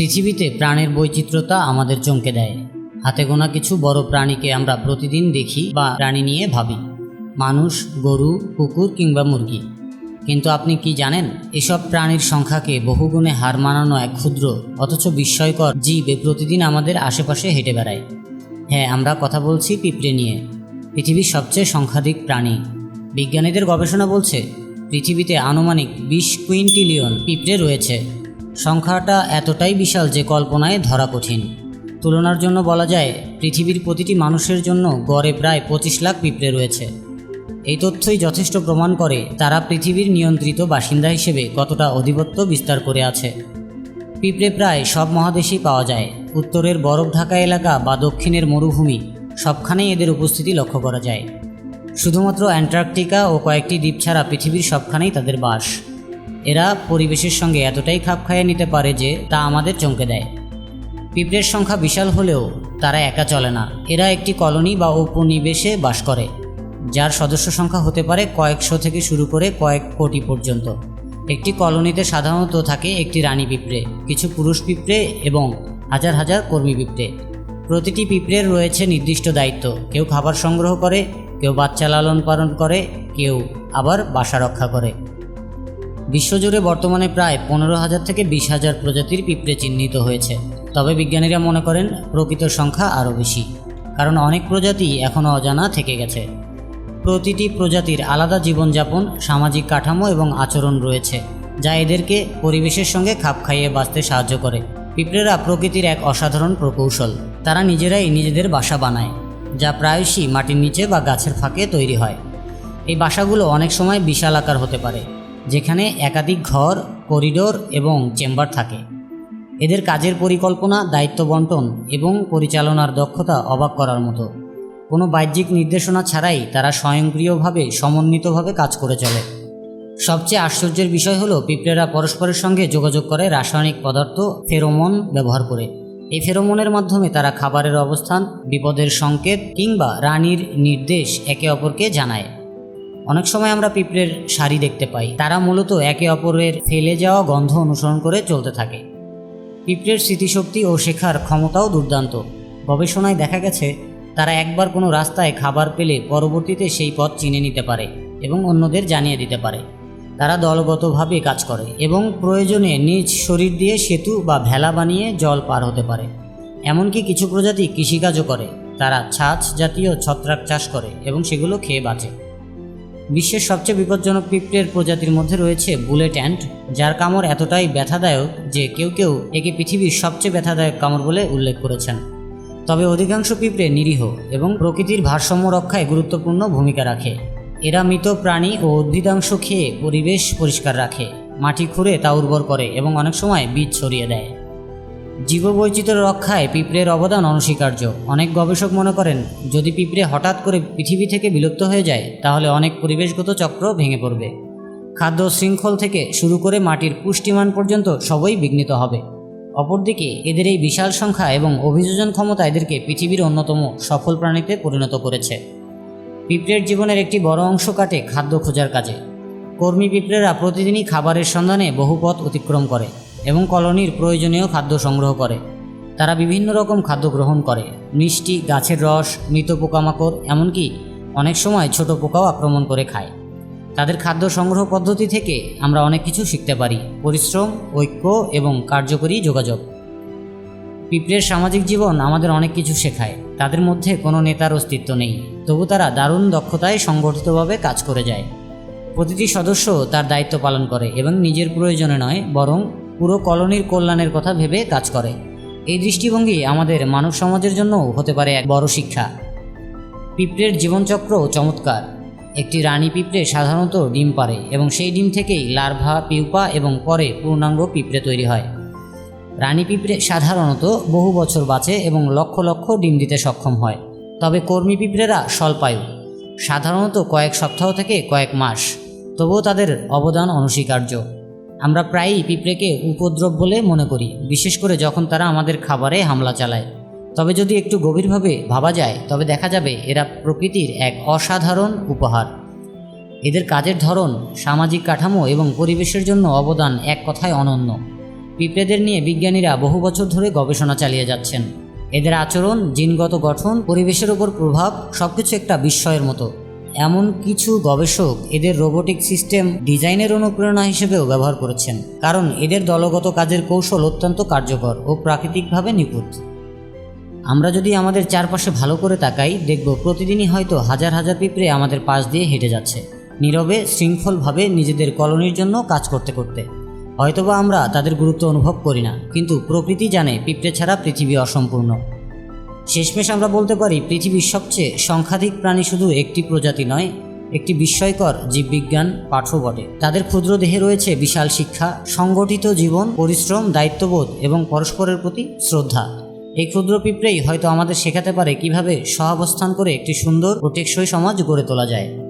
পৃথিবীতে প্রাণের বৈচিত্র্যতা আমাদের চমকে দেয়। হাতে গোনা কিছু বড় প্রাণীকে আমরা প্রতিদিন দেখি বা প্রাণী নিয়ে ভাবি। মানুষ, গরু, কুকুর কিংবা মুরগি। কিন্তু আপনি কি জানেন, এসব প্রাণীর সংখ্যাকে বহুগুণে হার মানানো এক ক্ষুদ্র, অথচ বিস্ময়কর জীব প্রতিদিন আমাদের আশেপাশে হেঁটে বেড়ায়। হ্যাঁ আমরা কথা বলছি পিঁপড়ে নিয়ে। পৃথিবীর সবচেয়ে সংখ্যাধিক প্রাণী। বিজ্ঞানীদের গবেষণা বলছে, পৃথিবীতে আনুমানিক বিশ কুইন্টিলিয়ন পিঁপড়ে রয়েছে। সংখ্যাটা এতটাই বিশাল যে কল্পনায় ধরা কঠিন। তুলনার জন্য বলা যায়, পৃথিবীর প্রতিটি মানুষের জন্য গড়ে প্রায় পঁচিশ লাখ পিঁপড়ে রয়েছে। এই তথ্যই যথেষ্ট প্রমাণ করে তারা পৃথিবীর নিয়ন্ত্রিত বাসিন্দা হিসেবে কতটা আধিপত্য বিস্তার করে আছে। পিঁপড়ে প্রায় সব মহাদেশেই পাওয়া যায়। উত্তরের বরফ ঢাকা এলাকা বা দক্ষিণের মরুভূমি সবখানেই এদের উপস্থিতি লক্ষ্য করা যায়। শুধুমাত্র অ্যান্টার্কটিকা ও কয়েকটি দ্বীপ ছাড়া পৃথিবীর সবখানেই তাদের বাস। এরা পরিবেশের সঙ্গে এতটাই খাপ খাইয়ে নিতে পারে যে তা আমাদের চমকে দেয়। পিঁপড়ের সংখ্যা বিশাল হলেও তারা একা চলে না। এরা একটি কলোনি বা উপনিবেশে বাস করে, যার সদস্য সংখ্যা হতে পারে কয়েকশো থেকে শুরু করে কয়েক কোটি পর্যন্ত। একটি কলোনিতে সাধারণত থাকে একটি রানী পিঁপড়ে, কিছু পুরুষ পিঁপড়ে এবং হাজার হাজার কর্মী পিঁপড়ে। প্রতিটি পিঁপড়ের রয়েছে নির্দিষ্ট দায়িত্ব। কেউ খাবার সংগ্রহ করে, কেউ বাচ্চা লালন পালন করে, কেউ আবার বাসা রক্ষা করে। বিশ্বজুড়ে বর্তমানে প্রায় পনেরো হাজার থেকে বিশ হাজার প্রজাতির পিঁপড়ে চিহ্নিত হয়েছে। তবে বিজ্ঞানীরা মনে করেন, প্রকৃত সংখ্যা আরও বেশি, কারণ অনেক প্রজাতি এখনও অজানা থেকে গেছে। প্রতিটি প্রজাতির আলাদা জীবনযাপন, সামাজিক কাঠামো এবং আচরণ রয়েছে, যা এদেরকে পরিবেশের সঙ্গে খাপ খাইয়ে বাঁচতে সাহায্য করে। পিঁপড়েরা প্রকৃতির এক অসাধারণ প্রকৌশল। তারা নিজেরাই নিজেদের বাসা বানায়, যা প্রায়শই মাটির নিচে বা গাছের ফাঁকে তৈরি হয়। এই বাসাগুলো অনেক সময় বিশাল আকার হতে পারে। যেখানে একাধিক ঘর, করিডোর এবং চেম্বার থাকে। এদের কাজের পরিকল্পনা, দায়িত্ব বন্টন এবং পরিচালনার দক্ষতা অবাক করার মতো। কোনো বাহ্যিক নির্দেশনা ছাড়াই তারা স্বয়ংক্রিয়ভাবে, সমন্বিতভাবে কাজ করে চলে। সবচেয়ে আশ্চর্যের বিষয় হলো, পিঁপড়েরা পরস্পরের সঙ্গে যোগাযোগ করে রাসায়নিক পদার্থ, ফেরোমন ব্যবহার করে। এই ফেরোমনের মাধ্যমে তারা খাবারের অবস্থান, বিপদের সংকেত কিংবা রানীর নির্দেশ একে অপরকে জানায়। অনেক সময় আমরা পিঁপড়ের শাড়ি দেখতে পাই। তারা মূলত একে অপরের ফেলে যাওয়া গন্ধ অনুসরণ করে চলতে থাকে। পিঁপড়ের স্মৃতিশক্তি ও শেখার ক্ষমতাও দুর্দান্ত। গবেষণায় দেখা গেছে, তারা একবার কোনো রাস্তায় খাবার পেলে পরবর্তীতে সেই পথ চিনে নিতে পারে এবং অন্যদের জানিয়ে দিতে পারে। তারা দলগতভাবে কাজ করে এবং প্রয়োজনে নিজ শরীর দিয়ে সেতু বা ভেলা বানিয়ে জল পার হতে পারে। এমনকি কিছু প্রজাতি কৃষিকাজও করে। তারা ছাঁচ জাতীয় ছত্রাক চাষ করে এবং সেগুলো খেয়ে বাঁচে। বিশ্বের সবচেয়ে বিপজ্জনক পিঁপড়ের প্রজাতির মধ্যে রয়েছে বুলেট অ্যান্ট যার কামড় এতটাই ব্যথাদায়ক যে কেউ কেউ একে পৃথিবীর সবচেয়ে ব্যথাদায়ক কামড় বলে উল্লেখ করেছেন। তবে অধিকাংশ পিঁপড়ে নিরীহ এবং প্রকৃতির ভারসাম্য রক্ষায় গুরুত্বপূর্ণ ভূমিকা রাখে। এরা মৃত প্রাণী ও উদ্ভিদাংশ খেয়ে পরিবেশ পরিষ্কার রাখে, মাটি খুঁড়ে তা উর্বর করে এবং অনেক সময় বীজ ছড়িয়ে দেয়। জীববৈচিত্র্য রক্ষায় পিঁপড়ের অবদান অনস্বীকার্য। অনেক গবেষক মনে করেন, যদি পিঁপড়ে হঠাৎ করে পৃথিবী থেকে বিলুপ্ত হয়ে যায়, তাহলে অনেক পরিবেশগত চক্র ভেঙে পড়বে। খাদ্য শৃঙ্খল থেকে শুরু করে মাটির পুষ্টিমান পর্যন্ত সবই বিঘ্নিত হবে। অপরদিকে, এদের এই বিশাল সংখ্যা এবং অভিযোজন ক্ষমতা এদেরকে পৃথিবীর অন্যতম সফল প্রাণীতে পরিণত করেছে। পিঁপড়ের জীবনের একটি বড় অংশ কাটে খাদ্য খোঁজার কাজে। কর্মী পিঁপড়েরা প্রতিদিনই খাবারের সন্ধানে বহু পথ অতিক্রম করে। এবং কলোনির প্রয়োজনীয় খাদ্য সংগ্রহ করে। তারা বিভিন্ন রকম খাদ্য গ্রহণ করে। মিষ্টি, গাছের রস, মৃত পোকামাকড়, এমনকি অনেক সময় ছোট পোকাও আক্রমণ করে খায়। তাদের খাদ্য সংগ্রহ পদ্ধতি থেকে আমরা অনেক কিছু শিখতে পারি। পরিশ্রম, ঐক্য এবং কার্যকরী যোগাযোগ। পিঁপড়ের সামাজিক জীবন আমাদের অনেক কিছু শেখায়। তাদের মধ্যে কোনো নেতার অস্তিত্ব নেই। তবু তারা দারুণ দক্ষতায় সংগঠিতভাবে কাজ করে যায়। প্রতিটি সদস্য তার দায়িত্ব পালন করে এবং নিজের প্রয়োজনে নয়, বরং পুরো কলোনির কল্যাণের কথা ভেবে কাজ করে। এই দৃষ্টিভঙ্গি আমাদের মানব সমাজের জন্যও হতে পারে এক বড় শিক্ষা। পিঁপড়ের জীবনচক্র চমৎকার। একটি রানী পিঁপড়ে সাধারণত ডিম পারে এবং সেই ডিম থেকেই লার্ভা, পিউপা এবং পরে পূর্ণাঙ্গ পিঁপড়ে তৈরি হয়। রানী পিঁপড়ে সাধারণত বহু বছর বাঁচে এবং লক্ষ লক্ষ ডিম দিতে সক্ষম হয়। তবে কর্মী পিঁপড়েরা স্বল্পায়ু। সাধারণত কয়েক সপ্তাহ থেকে কয়েক মাস। তবুও তাদের অবদান অনস্বীকার্য। আমরা প্রায়ই পিঁপড়েকে উপদ্রব বলে মনে করি, বিশেষ করে যখন তারা আমাদের খাবারে হামলা চালায়। তবে যদি একটু গভীরভাবে ভাবা যায়, তবে দেখা যাবে এরা প্রকৃতির এক অসাধারণ উপহার। এদের কাজের ধরন, সামাজিক কাঠামো এবং পরিবেশের জন্য অবদান এক কথায় অনন্য। পিঁপড়েদের নিয়ে বিজ্ঞানীরা বহু বছর ধরে গবেষণা চালিয়ে যাচ্ছেন। এদের আচরণ, জিনগত গঠন, পরিবেশের ওপর প্রভাব সবকিছু একটা বিস্ময়ের মতো। এমন কিছু গবেষক এদের রোবোটিক সিস্টেম ডিজাইনের অনুপ্রেরণা হিসেবেও ব্যবহার করেছেন, কারণ এদের দলগত কাজের কৌশল অত্যন্ত কার্যকর ও প্রাকৃতিকভাবে নিখুঁত। আমরা যদি আমাদের চারপাশে ভালো করে তাকাই, দেখব প্রতিদিনই হয়তো হাজার হাজার পিঁপড়ে আমাদের পাশ দিয়ে হেঁটে যাচ্ছে, নীরবে, শৃঙ্খলভাবে নিজেদের কলোনির জন্য কাজ করতে করতে। হয়তোবা আমরা তাদের গুরুত্ব অনুভব করি না, কিন্তু প্রকৃতি জানে পিঁপড়ে ছাড়া পৃথিবী অসম্পূর্ণ। শেষমেশ আমরা বলতে পারি, পৃথিবীর সবচেয়ে সংখ্যাধিক প্রাণী শুধু একটি প্রজাতি নয়, একটি বিস্ময়কর জীববিজ্ঞান পাঠও বটে। তাদের ক্ষুদ্র দেহে রয়েছে বিশাল শিক্ষা, সংগঠিত জীবন, পরিশ্রম, দায়িত্ববোধ এবং পরস্পরের প্রতি শ্রদ্ধা। এই ক্ষুদ্র পিঁপড়েই হয়তো আমাদের শেখাতে পারে কীভাবে সহাবস্থান করে একটি সুন্দর ও টেকসই সমাজ গড়ে তোলা যায়।